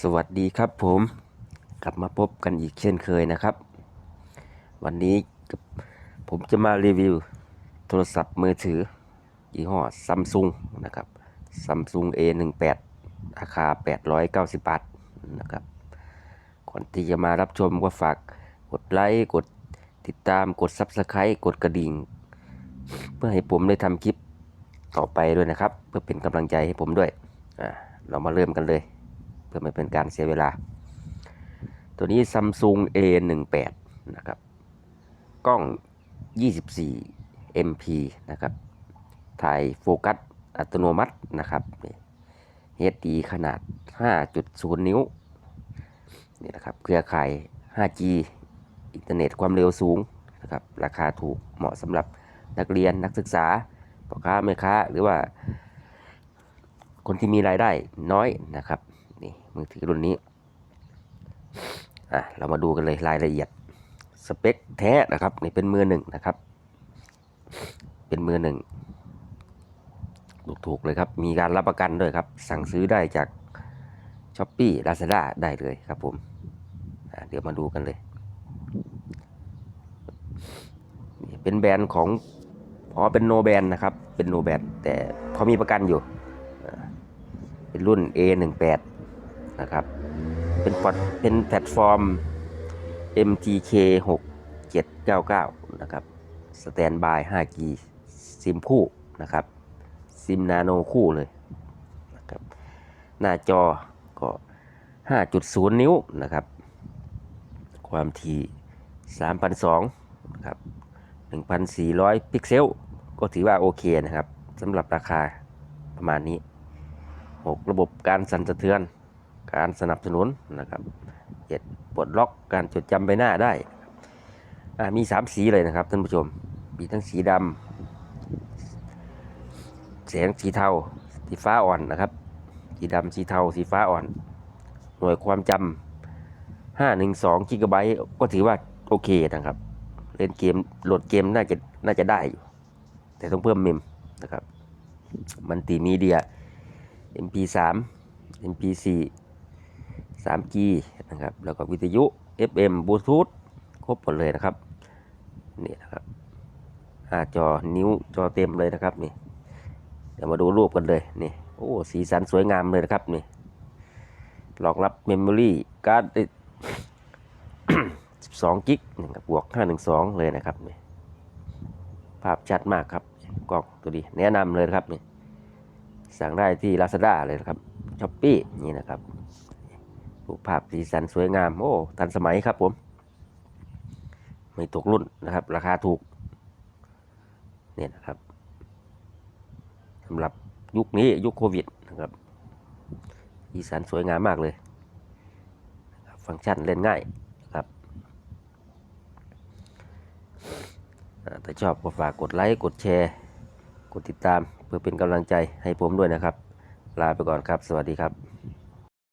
สวัสดีครับผมกลับมาพบกันอีกเช่นเคยนะครับ วันนี้ผมจะมารีวิว โทรศัพท์มือถือยี่ห้อซัมซุงนะครับซัมซุง A18 ราคา 890 บาทนะครับก่อนที่จะมารับชมก็ฝากกดไลค์กดติดตามกด Subscribe กดกระดิ่ง เพื่อให้ผมได้ทำคลิปต่อไปด้วยนะครับ เพื่อเป็นกำลังใจให้ผมด้วยอ่าเรามาเริ่มกันเลย เพื่อไม่เป็นการเสียเวลา ตัวนี้ Samsung A18 นะครับ กล้อง 24 MP นะครับ ถ่ายโฟกัสอัตโนมัตินะครับ HD ขนาด 5.0 นิ้ว นี่นะครับ เครือข่าย 5G อินเทอร์เน็ตความเร็วสูงนะครับ ราคาถูกเหมาะสำหรับนักเรียนนักศึกษาพ่อค้าแม่ค้าหรือว่าคนที่มีรายได้น้อยนะครับ นี่มือถือรุ่นนี้อะเรามาดูกันเลยรายละเอียดสเปคแท้นะครับนี่เป็นมือหนึ่งนะครับ เป็นมือหนึ่งถูกๆเลยครับ มีการรับประกันด้วยครับ สั่งซื้อได้จากช้อปปี้ลาซาด้าได้เลยครับผมเดี๋ยวมาดูกันเลยเป็นแบรนด์ของอ๋อเป็นโนแบรนด์นะครับ เป็นโนแบรนด์แต่เขามีประกันอยู่ เป็นรุ่น A18 นะครับ เป็นพอร์ตเป็นแพลตฟอร์ม MTK 6799 นะครับ สแตนบาย 5G ซิมคู่นะครับ ซิมนาโนคู่เลยนะครับ หน้าจอก็ 5.0 นิ้วนะครับ ความถี่3,200นะครับ 1,400 พิกเซล ก็ถือว่าโอเคนะครับสำหรับราคาประมาณนี้ 6 ระบบการสั่นสะเทือน การสนับสนุนนะครับเจ็ดปลดล็อกการจดจำใบหน้าได้อ่ามี 3 สีเลยนะครับท่านผู้ชม มีทั้งสีดำแสงสีเทา สีฟ้าอ่อนนะครับ สีดำสีเทา สีฟ้าอ่อน หน่วยความจำ512กิกะไบต์ก็ถือว่าโอเคนะครับ เล่นเกมโหลดเกมน่าจะน่าจะได้อยู่ แต่ต้องเพิ่มเมมนะครับ มันติมีเดีย MP3 MP4 3G นะครับ แล้วก็วิทยุ FM Bluetooth ครบหมดเลยนะครับนี่นะครับหน้าจอนิ้วจอเต็มเลยนะครับนี่เดี๋ยวมาดูรูปกันเลยนี่โอ้สีสันสวยงามเลยนะครับนี่รองรับเมมโมรี่การ์ด12กิกนะครับบวก 512 เลยนะครับนี่ภาพชัดมากครับกล้องตัวดีแนะนำเลยนะครับนี่สั่งได้ที่ Lazada เลยนะครับช้อปปี้นี่นะครับ รูปภาพสีสันสวยงาม โอ้ ทันสมัยครับผม ไม่ตกรุ่นนะครับ ราคาถูก เนี่ยนะครับสำหรับยุคนี้ยุคโควิดนะครับสีสันสวยงามมากเลย ฟังก์ชันเล่นง่ายนะครับถ้าชอบก็ฝากกดไลค์กดแชร์ กดติดตามเพื่อเป็นกำลังใจให้ผมด้วยนะครับ ลาไปก่อนครับ สวัสดีครับ